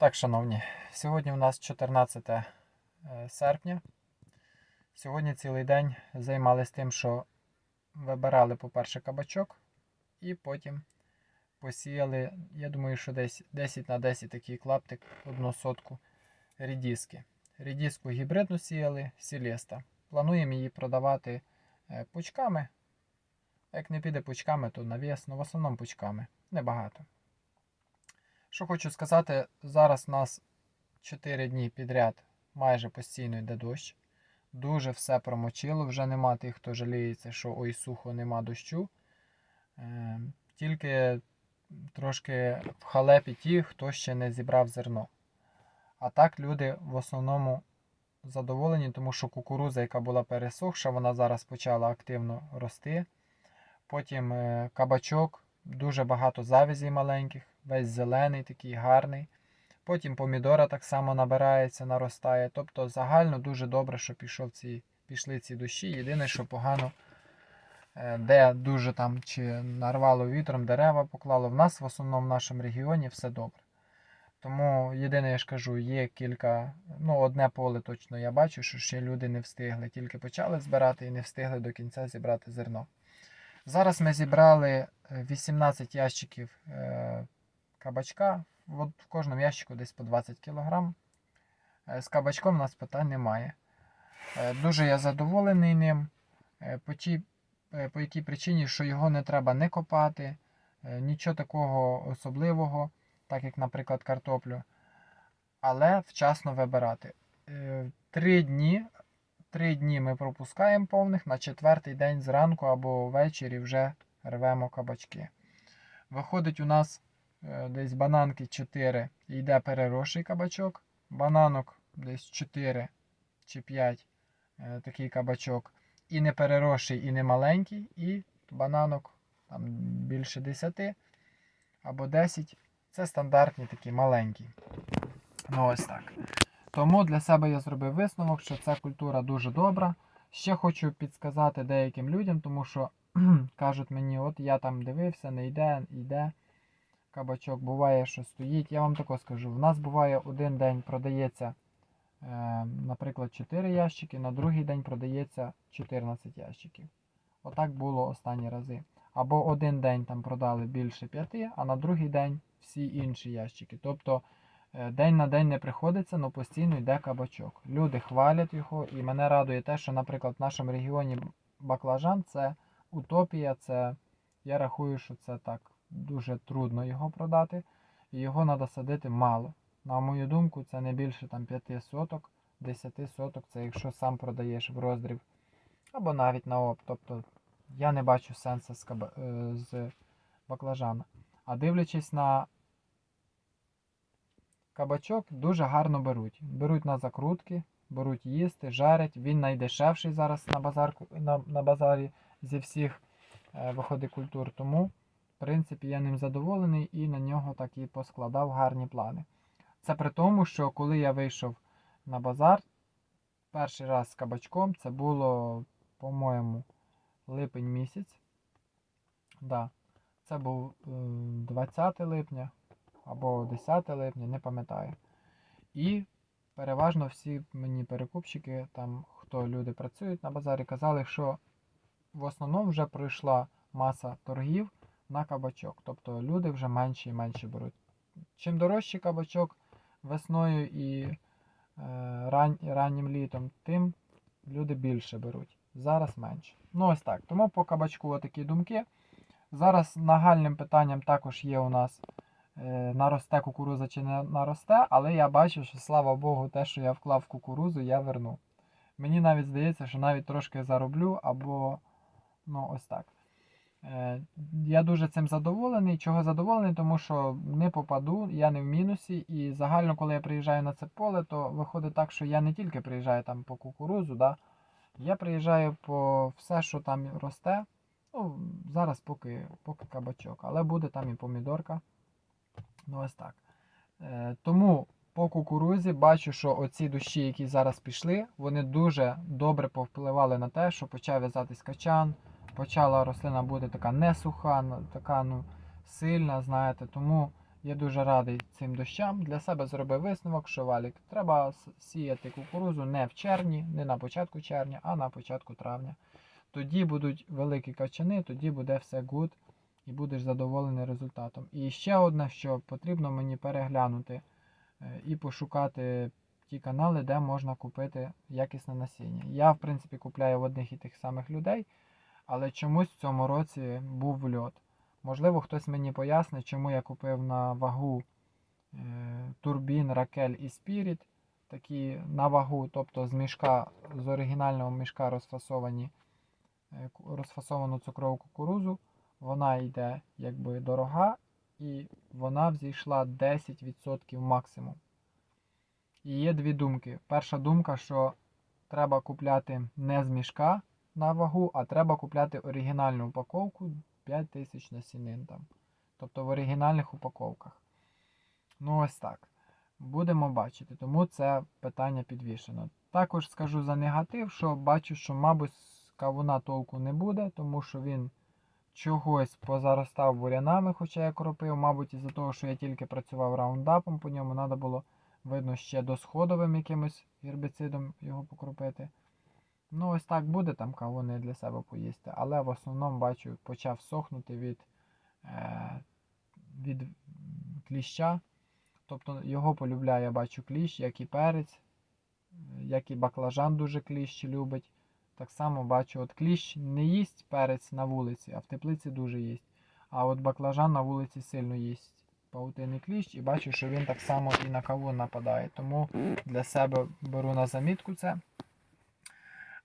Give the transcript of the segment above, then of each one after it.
Так, шановні, сьогодні у нас 14 е, серпня. Сьогодні цілий день займалися тим, що вибирали, по-перше, кабачок, і потім посіяли, я думаю, що десь 10 на 10 такий клаптик, одну сотку рідіски. Рідіску гібридну сіяли, сілеста. Плануємо її продавати е, пучками. Як не піде пучками, то навісно, в основному пучками. Небагато. Що хочу сказати, зараз у нас 4 дні підряд майже постійно йде дощ. Дуже все промочило, вже нема тих, хто жаліється, що ой сухо, нема дощу. Е, Тільки трошки в халепі ті, хто ще не зібрав зерно. А так люди в основному задоволені, тому що кукуруза, яка була пересохша, вона зараз почала активно рости. Потім е, кабачок, дуже багато завязей маленьких, весь зелений, такий гарний. Потім помідора так само набирається, наростає. Тобто загально дуже добре, що пішов ці, пішли ці дощі. Єдине, що погано, е, де дуже там чи нарвало вітром, дерева поклало. В нас в основному в нашому регіоні все добре. Тому єдине, я ж кажу, є кілька, ну, одне поле точно я бачу, що ще люди не встигли, тільки почали збирати і не встигли до кінця зібрати зерно. Зараз ми зібрали е, 18 ящиків е, кабачка. От в кожному ящику десь по 20 кг. З кабачком у нас питань немає. Е, Дуже я задоволений ним. Е, По, тій, е, по якій причині, що його не треба не копати, е, нічого такого особливого, так як, наприклад, картоплю. Але вчасно вибирати. Е, Три дні, три дні ми пропускаємо повних, на четвертий день зранку або ввечері вже рвемо кабачки. Виходить, у нас е, десь бананки 4 і йде переросший кабачок. Бананок десь 4 чи 5 е, такий кабачок. І не переросший, і не маленький, і бананок там більше 10 або 10. Це стандартні такі маленькі. Ну ось так. Тому для себе я зробив висновок, що ця культура дуже добра. Ще хочу підсказати деяким людям, тому що кажуть мені, от я там дивився, не йде, йде. Кабачок буває, що стоїть. Я вам тако скажу. В нас буває один день продається, е, наприклад, 4 ящики, на другий день продається 14 ящиків. Отак було останні рази. Або один день там продали більше 5, а на другий день всі інші ящики. Тобто день на день не приходиться, але постійно йде кабачок. Люди хвалять його, і мене радує те, що, наприклад, в нашому регіоні баклажан це утопія, це я рахую, що це так дуже трудно його продати. І його треба садити мало. На мою думку, це не більше там 5 соток, 10 соток, це якщо сам продаєш в роздріб. Або навіть на оп. Тобто я не бачу сенсу з, каба... е, з баклажана. А дивлячись на кабачок, дуже гарно беруть. Беруть на закрутки, беруть їсти, жарять. Він найдешевший зараз на, базарку, на, на базарі зі всіх е, виходить культур. Тому, в принципі, я ним задоволений і на нього так і поскладав гарні плани. Це при тому, що коли я вийшов на базар, перший раз з кабачком, це було, по-моєму, липень місяць. Да. Це був е, 20 липня або 10 липня, не пам'ятаю. І переважно всі мені перекупщики, там хто люди працюють на базарі, казали, що в основному вже пройшла маса торгів на кабачок. Тобто люди вже менше і менше беруть. Чим дорожчий кабачок весною і е, ран, раннім літом, тим люди більше беруть. Зараз менше. Ну ось так. Тому по кабачку такі думки. Зараз нагальним питанням також є у нас наросте кукуруза чи не наросте, але я бачу, що слава Богу, те, що я вклав в кукурузу, я верну. Мені навіть здається, що навіть трошки зароблю, або ну ось так. Е, я дуже цим задоволений. Чого задоволений, тому що не попаду, я не в мінусі. І загально, коли я приїжджаю на це поле, то виходить так, що я не тільки приїжджаю там по кукурузу, да, я приїжджаю по все, що там росте. Ну, зараз поки, поки кабачок, але буде там і помідорка. Ну, ось так. Е, тому по кукурузі бачу, що оці дощі, які зараз пішли, вони дуже добре повпливали на те, що почав в'язатись качан, почала рослина бути така не така ну, сильна, знаєте. Тому Я дуже радий цим дощам. Для себе зробив висновок, що валік треба сіяти кукурузу не в червні, не на початку червня, а на початку травня. Тоді будуть великі качани, тоді буде все гуд і будеш задоволений результатом. І ще одне, що потрібно мені переглянути е, і пошукати ті канали, де можна купити якісне насіння. Я, в принципі, купляю в одних і тих самих людей, але чомусь в цьому році був вльот. Можливо, хтось мені пояснить, чому я купив на вагу е, турбін, ракель і спіріт. Такі на вагу, тобто з мішка, з оригінального мішка розфасовані, е, розфасовану цукрову кукурузу. Вона йде якби дорога, і вона взійшла 10% максимум. І є дві думки. Перша думка, що треба купляти не з мішка на вагу, а треба купляти оригінальну упаковку 5 тисяч насінин там. Тобто в оригінальних упаковках. Ну, ось так. Будемо бачити, тому це питання підвішено. Також скажу за негатив, що бачу, що, мабуть, кавуна толку не буде, тому що він чогось позаростав бурянами, хоча я кропив, мабуть, із-за того, що я тільки працював раундапом, по ньому треба було, видно, ще досходовим якимось гербіцидом його покропити. Ну, ось так буде там кавуни для себе поїсти, але в основному бачу, почав сохнути від, е, від кліща. Тобто його полюбляє, я бачу кліщ, як і перець, як і баклажан дуже кліщ любить. Так само бачу, от кліщ не їсть перець на вулиці, а в теплиці дуже їсть. А от баклажан на вулиці сильно їсть паутинний кліщ, і бачу, що він так само і на кавун нападає. Тому для себе беру на замітку це.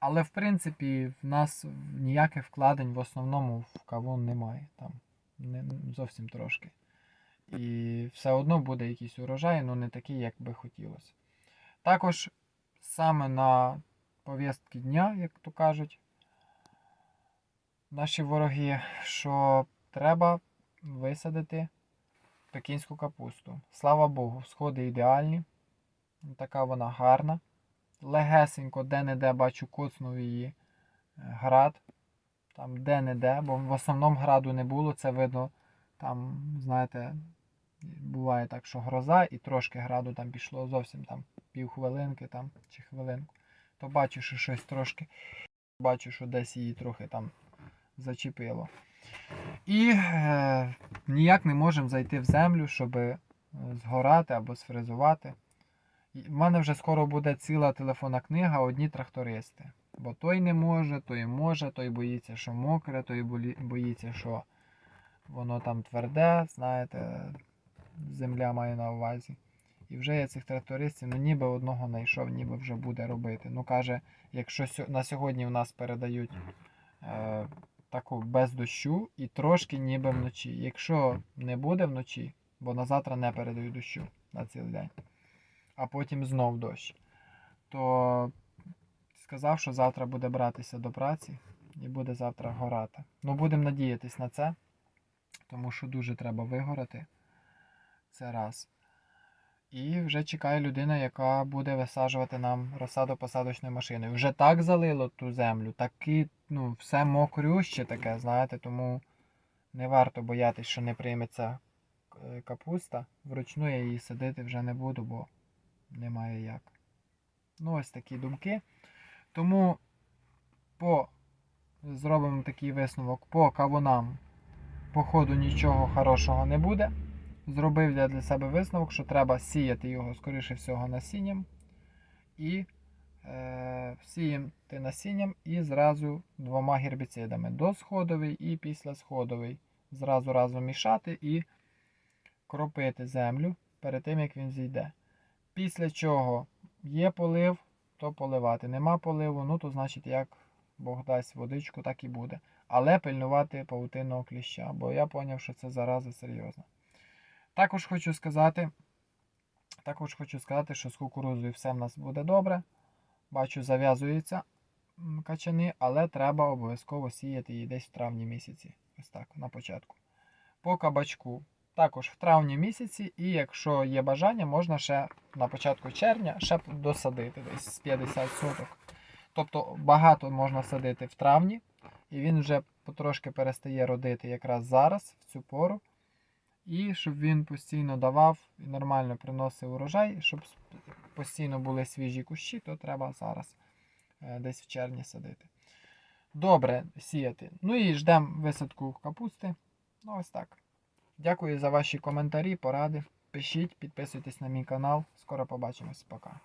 Але в принципі в нас ніяких вкладень в основному в кавун немає. Там не, зовсім трошки. І все одно буде якийсь урожай, але не такий, як би хотілося. Також саме на повістки дня, як то кажуть, наші вороги, що треба висадити пекінську капусту. Слава Богу, сходи ідеальні. Така вона гарна. Легесенько, де-не-де бачу, коцнув її е, град. Там де-не-де, бо в основному граду не було, це видно. Там, знаєте, буває так, що гроза і трошки граду там пішло зовсім там півхвилинки там, чи хвилинку. То бачу, що щось трошки. Бачу, що десь її трохи там зачепило. І е, ніяк не можемо зайти в землю, щоб е, згорати або сфрезувати. В мене вже скоро буде ціла телефонна книга одні трактористи. Бо той не може, той може, той боїться, що мокре, той боїться, що воно там тверде, знаєте, земля має на увазі. І вже я цих трактористів, ну ніби одного знайшов, ніби вже буде робити. Ну каже, якщо на сьогодні в нас передають е, таку без дощу і трошки ніби вночі. Якщо не буде вночі, бо на завтра не передають дощу на цілий день, а потім знов дощ, то сказав, що завтра буде братися до праці і буде завтра горати. Ну, будемо надіятись на це, тому що дуже треба вигорати. Це раз. І вже чекає людина, яка буде висаджувати нам розсадо-посадочною машиною. Вже так залило ту землю, таки, ну, все мокрюще таке, знаєте, тому не варто боятися, що не прийметься е, капуста. Вручну я її садити вже не буду, бо немає як. Ну, ось такі думки. Тому по зробимо такий висновок по кавунам, походу нічого хорошого не буде. Зробив я для себе висновок, що треба сіяти його, скоріше всього, насінням. І е, сіяти насінням і зразу двома гербіцидами. Досходовий і післясходовий. Зразу разом мішати і кропити землю перед тим, як він зійде. Після чого є полив, то поливати. Нема поливу, ну то значить, як Бог дасть водичку, так і буде. Але пильнувати павутинного кліща, бо я зрозумів, що це зараза серйозна. Також хочу сказати, також хочу сказати, що з кукурузою все в нас буде добре. Бачу, зав'язуються качани, але треба обов'язково сіяти її десь в травні місяці. Ось так, на початку. По кабачку. Також в травні місяці, і якщо є бажання, можна ще на початку червня ще досадити десь з 50 соток. Тобто багато можна садити в травні, і він вже потрошки перестає родити якраз зараз, в цю пору. І щоб він постійно давав і нормально приносив урожай, щоб постійно були свіжі кущі, то треба зараз е, десь в червні садити. Добре сіяти. Ну і ждемо висадку капусти. Ну, ось так. Дякую за ваші коментарі, поради. Пишіть, підписуйтесь на мій канал. Скоро побачимось. Пока.